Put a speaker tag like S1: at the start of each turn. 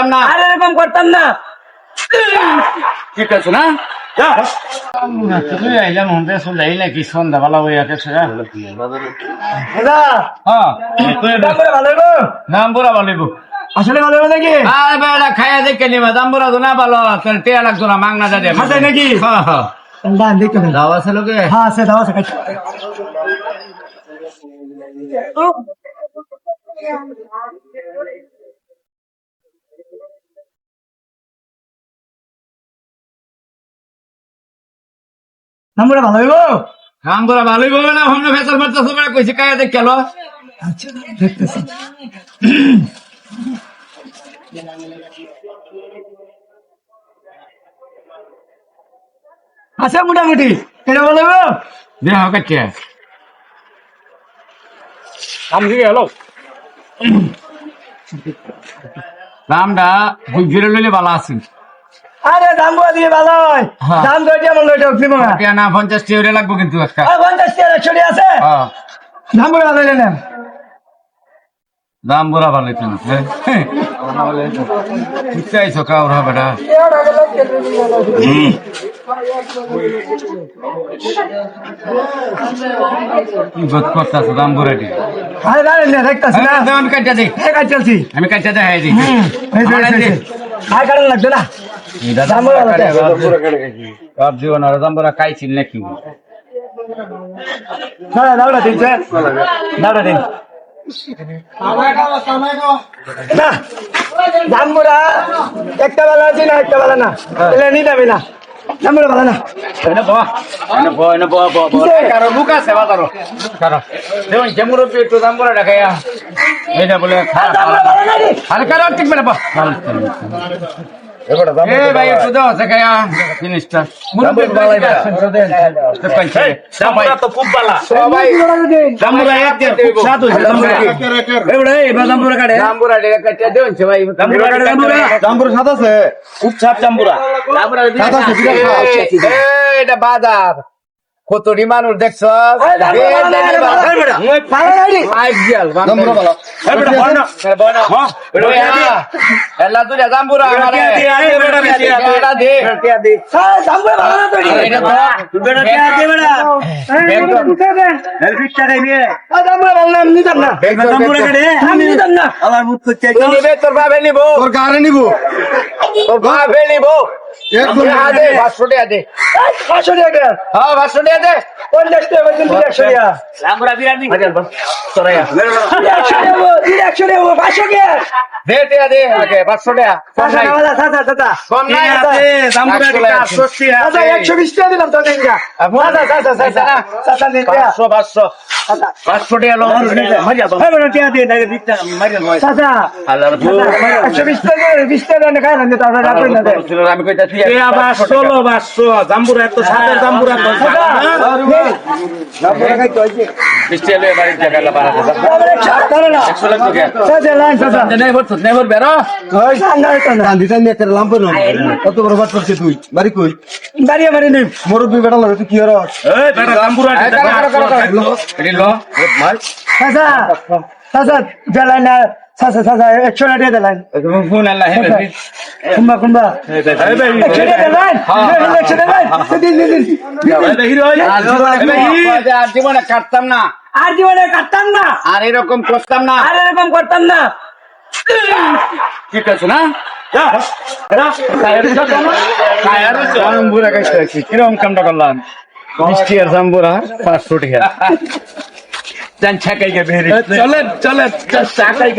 S1: করতাম না।
S2: আর এরকম করতাম না।
S1: ঠিক আছে না? আইলাম চলে সন্ধ্যাবেলা হ্যাঁ।
S2: দাম বলে ভালো গো
S1: নাম বুড়া বলিব
S2: আসলে ভালো নাকি?
S1: আর বেড়া খাইয়া দেখে নিবা। দাম বুড়া তো না ভালো তোর টিয়া লাগতো না মাংনা যা দেবে
S2: নাকি?
S1: হ্যাঁ হ্যাঁ।
S2: দাম
S1: আছে লোকে।
S2: হ্যাঁ আছে দাও আছে খাইতে। বলে ভালো হইব?
S1: ভালোই বলবে না হন্য ফেসাল মারতে কইছি খাইয়া দেখে
S2: আচ্ছা দেখতেছি। আচ্ছা মোটামুটি। এটা ভালো হইব?
S1: দেহ কাটছে। দাম দিকে এলো দামটা লইলে ভালো আছে।
S2: আরে দাম বলে দিয়ে ভালো হয়।
S1: হ্যাঁ।
S2: দাম মনে হয় না।
S1: না পঞ্চাশ লাগবো কিন্তু
S2: পঞ্চাশ আছে?
S1: হ্যাঁ।
S2: দাম ভালো
S1: দাম ভালো চাইছো কাউর হবে না। করতেছো দাম আমি দিই।
S2: কাজ চলছি
S1: আমি কাটটা দেখাই দিই।
S2: হুম এই যে, এই যে, এই যে। আর কারণ না?
S1: সব বুড়া খাইছিল? নাকি?
S2: হ্যাঁ দাওড়া দিন স্যার। দাওড়া না দাম একটা বেলা আছে না একটা বেলা না। এলে নি যাবে না। দাম বুড়া না।
S1: এনে বহ এনে বহ এনে বহ বহ কারও বুক আছে বাজারও? কারও। দেখুন যেমন একটু দাম বুড়া এটা বলে খারাপ
S2: দাম বুড়া ভালো না
S1: খুব
S3: ছাপ জাম্বুরা
S1: বাজার। কতটি মানুষ দেখছ? আমারে।
S2: নিতাম না।
S1: তোর ভাবে নিব।
S3: তোর গাড়ি নিব।
S1: তোর ভাবে নিব। পাঁচশো টাকা দে
S2: এই, পাঁচশো টাকা।
S1: হ্যাঁ পাঁচশো টাকা দে
S2: পঞ্চাশ টাকা বলছেন, দুই একশো টাকা। দুই একশো টাকা বল, দুই একশো টাকা বল, পাঁচশো টাকা।
S1: দে টাকা দে আগে পাঁচশো টাকা কম
S2: চাচা,
S1: নাই।
S2: চাচা, চাচা, চাচা।
S1: কম নাই
S2: চাচা, একশো বিশ টাকা দিলাম।
S1: পাঁচশো পাঁচশো পাঁচশো টাকা লোক। আমি কইতাছি বৃষ্টি এলে বাড়ির জায়গাটা বাড়াতে
S2: তারপরে একশো, ধরো না।
S1: একশো লাগতো কে
S2: চাচা, লাইন, চাচা।
S1: নেই ভরত নেই ভর বেরো
S2: ওই, ঠান্ডা হইতো না।
S3: গান্ধীটা নিয়ে একটা লাম্প না কত বড় বাট করছে তুই বাড়ি কই
S2: বাড়ি আমার নিম।
S3: মুরব্বী বেটা লাগে তুই কি হর
S1: লো
S2: চাচা, চাচা, জ্বালায় না। চাচা, চাচা, একশো টাকা দিয়ে দিলেন।
S1: ফোন আল্লাহ
S2: কুম্বা, কুম্বা। একশো টাকা দিলেন? একশো টাকা দিন, দিন, দিন।
S1: আর জীবনে কাটতাম না।
S2: আর জীবনে কাটতাম না।
S1: আর এরকম করতাম না।
S2: আর এরকম করতাম না।
S1: ঠিক আছে। না কীরকম কামটা করলাম? মিষ্টি আর জাম্বুরা পাঁচশো টাকা চান ছাকাই গে বেরি চলেন চলেন চাকাই